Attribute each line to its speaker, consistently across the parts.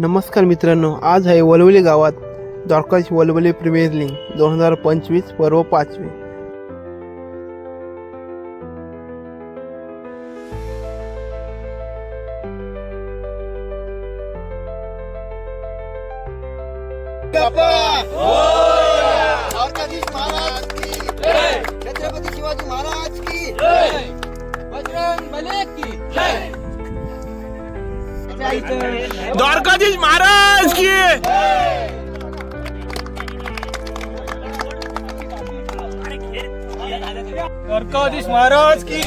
Speaker 1: नमस्कार मित्रांनो आज आहे वलवली गावात द्वारकाश वलवली प्रीमियर लीग दोन हज़ार पंचवीस पर्व पाचवे.
Speaker 2: छत्रपती शिवाजी महाराज की बजरंग बले की
Speaker 1: द्वारकाधीश महाराज की द्वारकाधीश महाराज की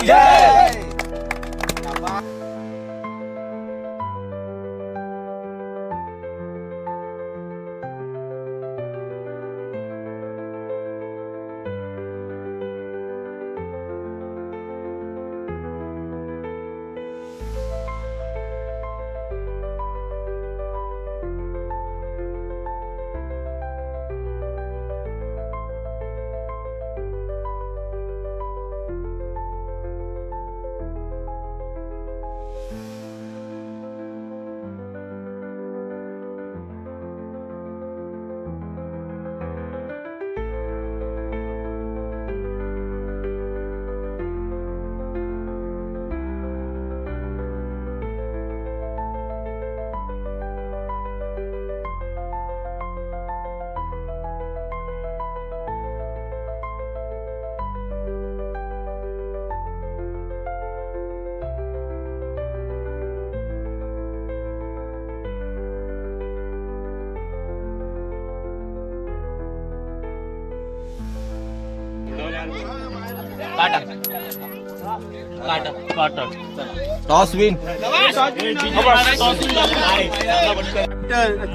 Speaker 3: टॉस विन.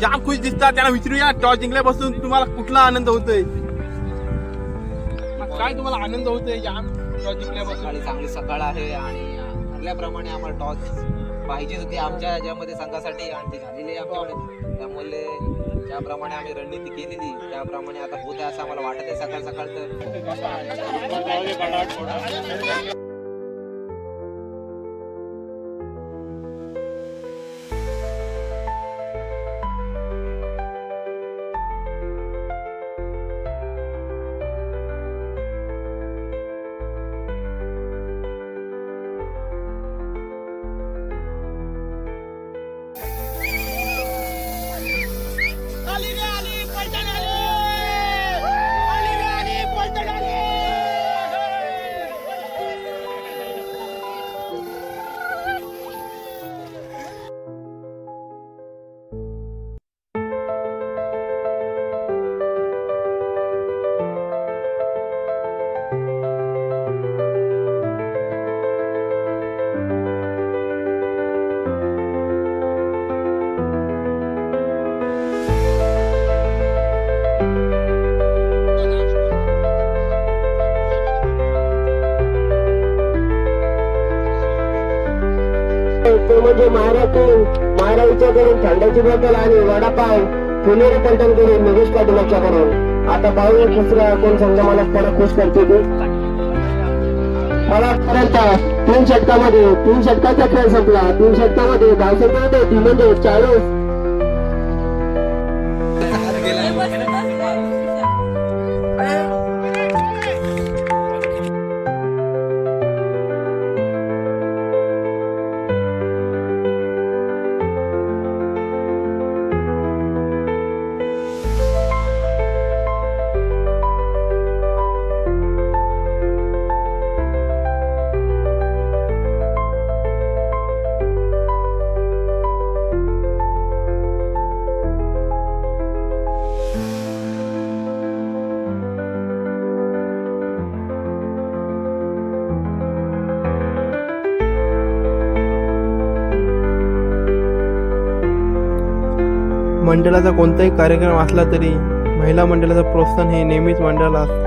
Speaker 1: जाम खुश दिसतात त्याला विचारूया. टॉस जिंकल्यापासून तुम्हाला कुठला आनंद होतोय? काय तुम्हाला आनंद होतोय जाम? टॉस जिंकल्यापासून.
Speaker 3: चांगली सकाळ आहे आणि ठरल्याप्रमाणे आम्हाला टॉस पाहिजेच होती आमच्या याच्यामध्ये संघासाठी. आणि ती झालेली आहे आमच्याकडे. त्यामुळे ज्याप्रमाणे आम्ही रणनीती केलेली त्याप्रमाणे आता होत आहे असं आम्हाला वाटत आहे सकाळ सकाळ तर.
Speaker 4: म्हणजे महाराष्ट्रीयन महाराष्ट्राच्या करून थंडाची बॉटल आणि वडापाव पुणेरी पलटण करून निलेश पाटीलाच्या करून आता पाहूया दुसरा कोण संघ मला थोडा खुश करते ते. मला आतापर्यंत तीन षटकामध्ये तीन षटकाचा खेळ संपला. तीन षटकामध्ये धावसंख्या होते. ती म्हणजे चाळीस
Speaker 1: मंडळाचा कोणताही कार्यक्रम असला तरी महिला मंडळाचं प्रोत्साहन हे नेहमीच मंडळाला असते.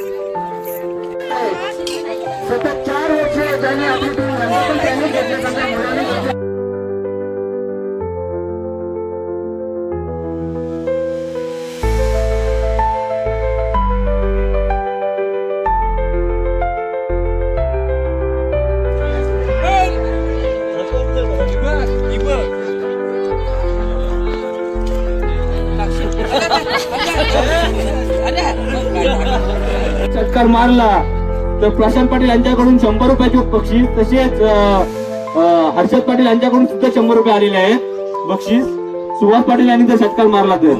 Speaker 4: षटकार
Speaker 5: मारला तर प्रशांत पाटील यांच्याकडून शंभर रुपयाचे बक्षीस तसेच हर्षद पाटील यांच्याकडून सुद्धा शंभर रुपये आलेले आहेत बक्षीस सुभाष पाटील यांनी जर षटकार मारला तर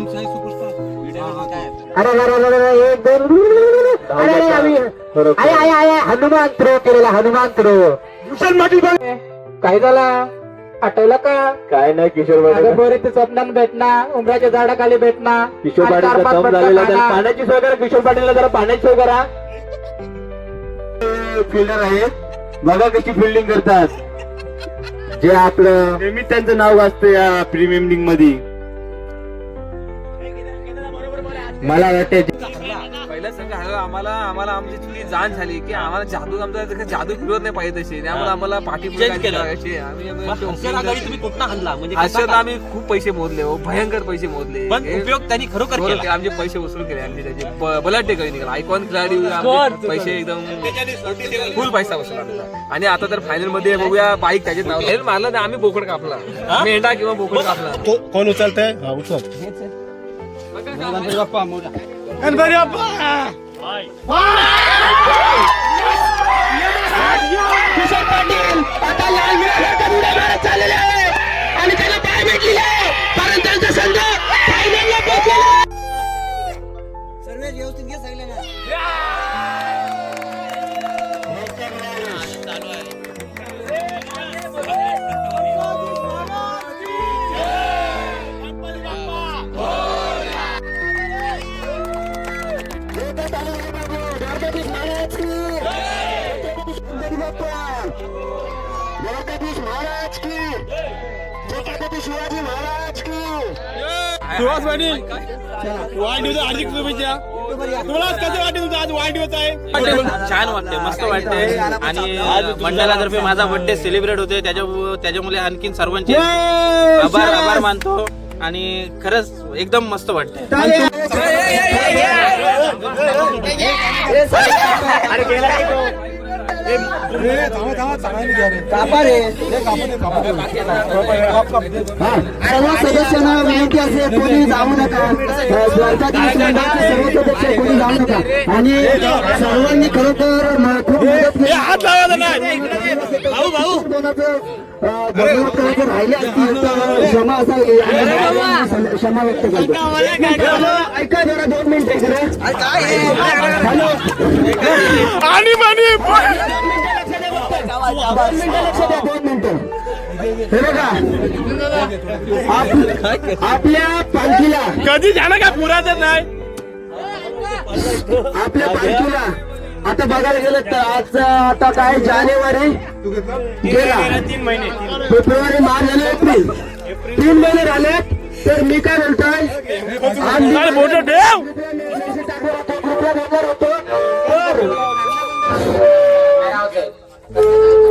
Speaker 5: अरे अरे अरे अरे एक दोन अरे अरे आम्ही आहे आहे आहे हनुमान थ्रो केलेला हनुमान थ्रो भूषण पाटील काय झाला आठवलं का? काय नाही किशोर बरे ते स्वप्नान भेटणार उमराच्या झाडाखाली भेटणार किशोर पाटील पाण्याची सोय करा किशोर पाटीलला जरा पाण्याची सोय करा. फिल्डर आहेत बघा कशी फिल्डिंग करतात. जे आपलं नेहमी त्यांचं नाव वाजतं या प्रीमियम लीगमध्ये. मला वाटतं
Speaker 6: आम्हाला आम्हाला आमची थोडी जाण झाली की आम्हाला जादू आमचा जादू फिरवत नाही पाहिजे तशी. त्यामुळे आम्हाला पाठी
Speaker 7: तुम्ही कुठं हल्ला म्हणजे
Speaker 6: आम्ही खूप पैसे मोजले हो भयंकर पैसे मोजले.
Speaker 7: पण उपयोग त्यांनी खरोखर केला.
Speaker 6: आमचे पैसे वसूल केले आमचे त्याचे बलाढ्य काही निघाला आयकॉन खेळाडू आमचे पैसे एकदम फुल पैसा वसूल आमचा आणि आता तर फायनलमध्ये बघूया बाईक त्याचे नाव. हे मारला नाही आम्ही बोकड कापला. मेंढा किंवा बोकड कापला.
Speaker 8: कोण उचलतंय? हा उचल
Speaker 4: सर्व
Speaker 5: छत्रपती शिवाजी महाराज की।
Speaker 8: सुहास पाटील वाढदिवस हार्दिक शुभेच्छा. तुम्हाला आज कसं वाटते तुमचा आज वाढदिवस आहे?
Speaker 7: छान वाटते मस्त वाटते आणि मंडळातर्फे माझा बर्थडे सेलिब्रेट होते त्याच्या त्याच्यामुळे आणखीन सर्वांचे आभार आभार मानतो. आणि खरंच एकदम मस्त वाटते
Speaker 5: सर्व सदस्यांना विनंती असेल कोणी जाऊ नका. द्वारकाधीश मंडळाचे सर्व सदस्य कोणी जाऊ नका. आणि सर्वांनी खरोखर खूप राहिले असतील तर क्षमा असावी क्षमा व्यक्त करतो. ऐका जरा दोन मिनिटं हॅलो.
Speaker 8: आणि
Speaker 5: दोन मिनिटं लक्ष द्या दोन मिनिटं हे बघा आप- आपल्या पालखीला
Speaker 8: कधी जाणं का पुराचं नाही
Speaker 5: आपल्या पालखीला आता बघायला गेलं तर आज आता काय जानेवारी गेला
Speaker 8: तीन महिने
Speaker 5: फेब्रुवारी मार्च आणि एप्रिल तीन महिने झाले तर मी काय म्हणतोय घेतला होतो Да-да-да.